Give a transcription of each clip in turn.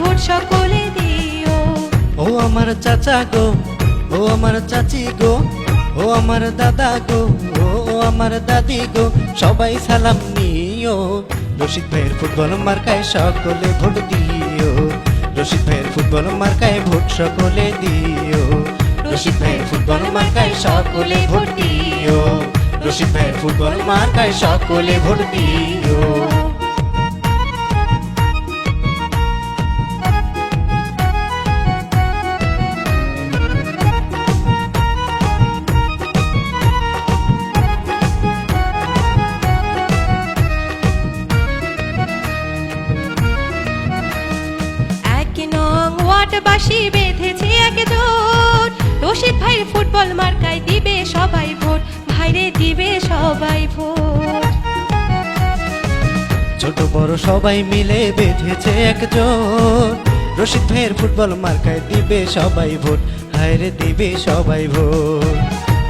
Vote সকলে দিও। ও আমার চাচা গো, ও আমার চাচি গো, ও আমার দাদা গো, ও আমার দাদি গো, সবাই সালাম নিও। রশিদ ভাইয়ের ফুটবল মার্কায় সকলে ভোট দিও। রশিদ ভাইয়ের ফুটবল মার্কায় ভোট সকলে দিও। রশিদ ভাইয়ের ফুটবল মার্কায় সকলে ভোট দিও। রশিদ ভাইয়ের ফুটবল মার্কায় সকলে ভোট দিও। ওয়ার্ডবাসী বেঁধেছে এক জোট। রশিদ ভাইয়ের ফুটবল মার্কায় দিবে সবাই ভোট। ভাইরে দিবে সবাই ভোট। ছোট বড় সবাই মিলে বেঁধেছে একজন রশিদ ভাইয়ের ফুটবল মার্কায় দিবে সবাই ভোট। হায়রে দিবে সবাই ভোট।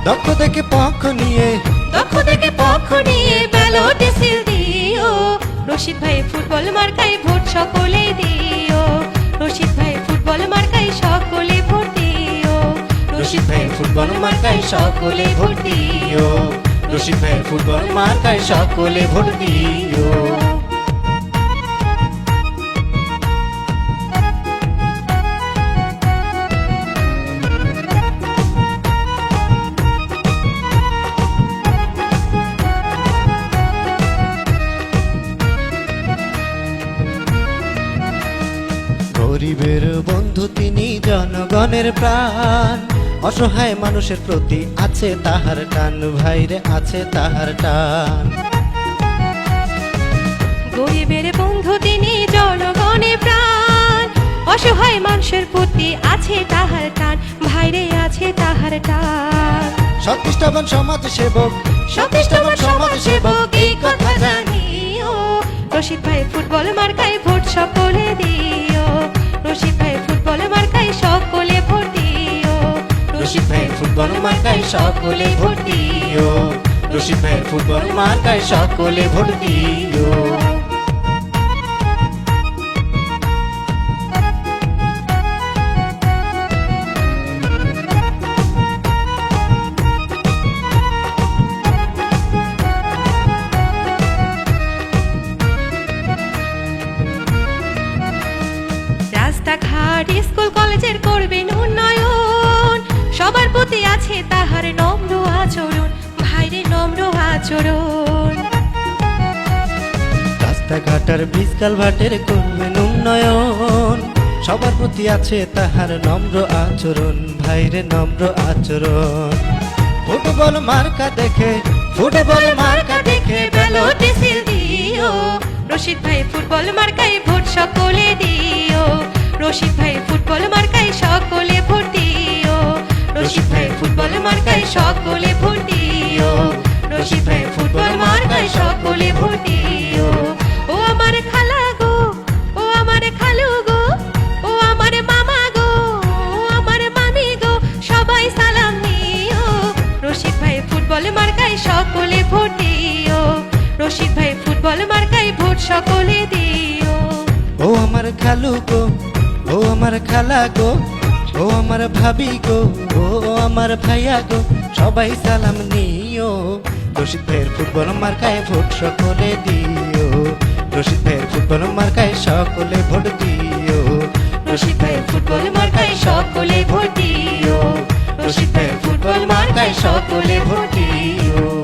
দক্ষ থেকে পক্ষ নিয়ে দক্ষ থেকে পক্ষ নিয়ে ব্যালটে সিল দিও। রশিদ ভাই ফুটবল মার্কায় ভোট সকলে দিও। রশিদ ভাই ফুটবল মার্কায় সকলে ভোট দিও রশিদ ভাইয়ের ফুটবল মার্কায় সকলে ভোট দিও রশিদ ভাইয়ের ফুটবল মার্কায় সকলে ভোট দিও গরিবের বন্ধু তিনি জনগণের প্রাণ। অসহায় মানুষের প্রতি আছে তাহার টান ভাইরে আছে তাহার টান। গরিবের বন্ধু তিনি জনগণের প্রাণ। অসহায় মানুষের প্রতি আছে তাহার টান ভাইরে আছে তাহার টান। সৎনিষ্ঠাবান সমাজ সেবক সতীষ্ঠবান সমাজ সেবক এই কথা জানিও। রশিদ ভাই ফুটবল মার্কায় ভোট সকলে দিও ফুটবল মার্কায় সকলে ভোট দিও। রশিদ ভাইয়ের ফুটবল মার্কায় সকলে ভোট দিও। প্রতি আছে তাহার নম্র আচরণ ভাইরে নম্র আচরণ। রাস্তাঘাটার ব্রিজ কালভার্টের করবেন উন্নয়ন? সবার প্রতি আছে তাহার নম্র আচরণ ভাইরে নম্র আচরণ। ফুটবল মার্কা দেখে ফুটবল মার্কা দেখে ব্যালটে সিল দিও রশিদ ভাই ফুটবল মার্কায় ভোট সকলে দিও। রশিদ ভাই ফুটবল মার্কায় ভোট দিও রশিদ ভাই ফুটবল মার্কায় ভোট সকলে দিও। ও আমার খালু গো ও আমার খালা গো ও আমার ভাবি গো ও আমার ভাইয়া গো সবাই সালাম নিও। রশিদ ভাইয়ের ফুটবল মার্কায় ভোট সকলে দিও। রশিদ ভাইয়ের ফুটবল মার্কায় সকলে ভোট দিও। রশিদ ভাইয়ের ফুটবল মার্কায় সকলে ভোট দিও। রশিদ ভাইয়ের ফুটবল মার্কায় সকলে ভোট দিও।